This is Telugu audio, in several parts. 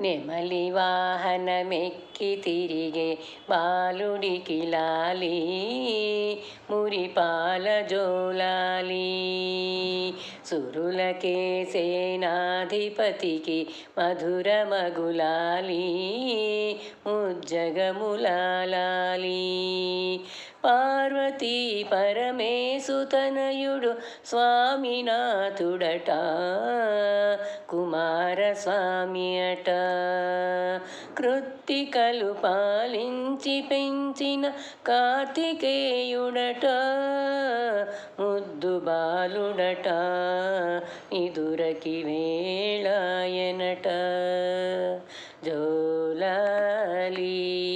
నెమలి వాహనమెక్కి తిరిగే బాలుడికి లాలి మురిపాల జోలాలి. సురులకే సేనాధిపతికి మధుర మగులాలి ముజ్జగములాలి పార్వతీ పరమేశుతనయుడు స్వామినాథుడట కుమారస్వామి అట కృత్తికలు పాలించి పెంచిన కార్తికేయుడట ముద్దు బాలుడట ఇదురకి వేళాయనట. జోలాలి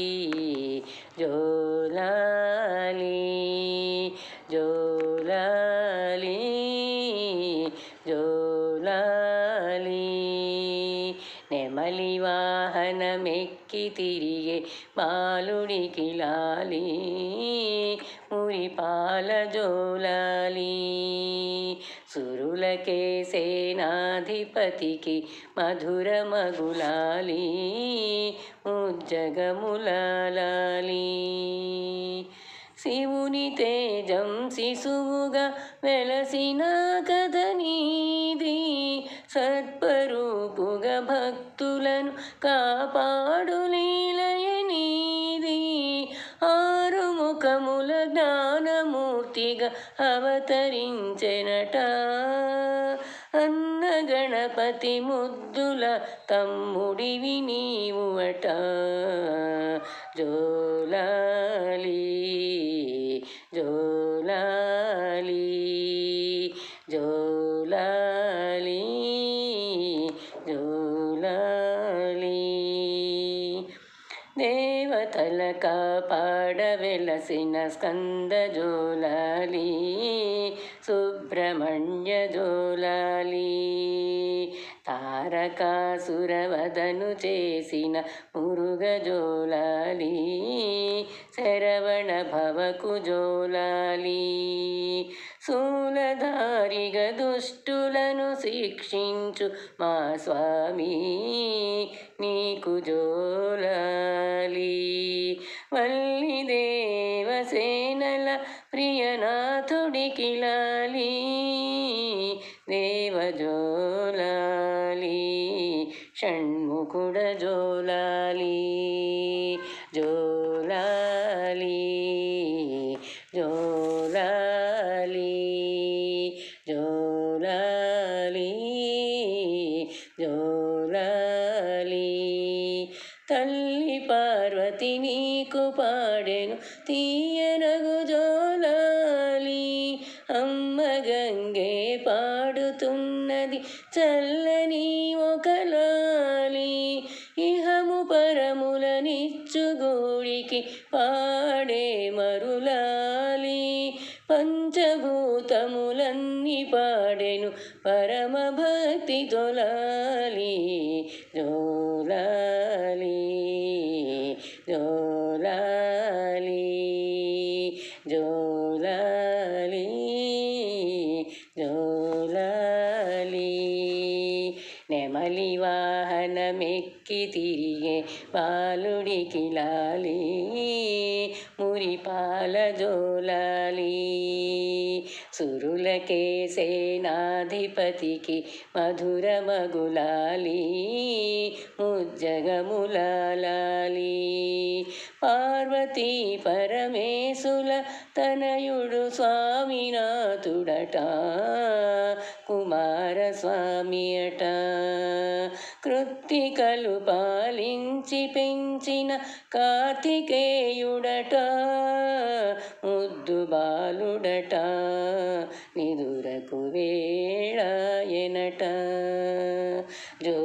జోలాలి జోలాలి నెమలి వాహనమెక్కి తిరిగే బాలుడికి లాలి మురిపాల జోలాలి సురులకే సేనాధిపతికి మధుర మగులాలి ముజ్జగములాలి శివుని తేజం శిశువుగా వెలసిన కథ నీది. సత్పరూపుగా భక్తులను కాపాడు లీలయ నీది. ఆరుముఖముల జ్ఞానమూర్తిగా అవతరించెనట. అన్న గణపతి ముద్దుల తమ్ముడివి నీవు అట జోలాలి జోలాలి జోలాలి. దేవతల కాపాడ వెలసిన స్కంద జోలాలి సుబ్రహ్మణ్య జోలాలి. తారకాసురవదను చేసిన మురుగజోలాలి శరవణ భవకు జోలాలి. శూలధారిగ దుష్టులను శిక్షించు మా స్వామి నీకు జోలాలి. వల్లి దేవసేనల ప్రియనాథుడికి లాలి దేవజోలాలి షణ్ముఖుడ జోలాలి జోలాలి తల్లి పార్వతి నీకు పాడెను తీయనగు జోలాలి అమ్మ గంగే పాడుతున్నది చల్లని ఒకలాలి ఇహము పరములనిచ్చుగూడికి పాడే పంచభూతములన్నీ పాడెను పరమ భక్తి తొలాలి జోలాలి జోలాలి జోలాలి జోలాలి నెమలి వాహనమెక్కి తిరిగే బాలుడికి లాలి మురిపాల జోలాలి సురులకే సేనాధిపతికి మధుర మగులాలి ముజ్జగములాలి పార్వతీ పరమేశుల తనయుడు స్వామినాథుడట కుమారస్వామి అట కృత్తికలు పాలించి పెంచిన కార్తికేయుడట ముద్దు బాలుడట నిదురకు వేళాయనట జో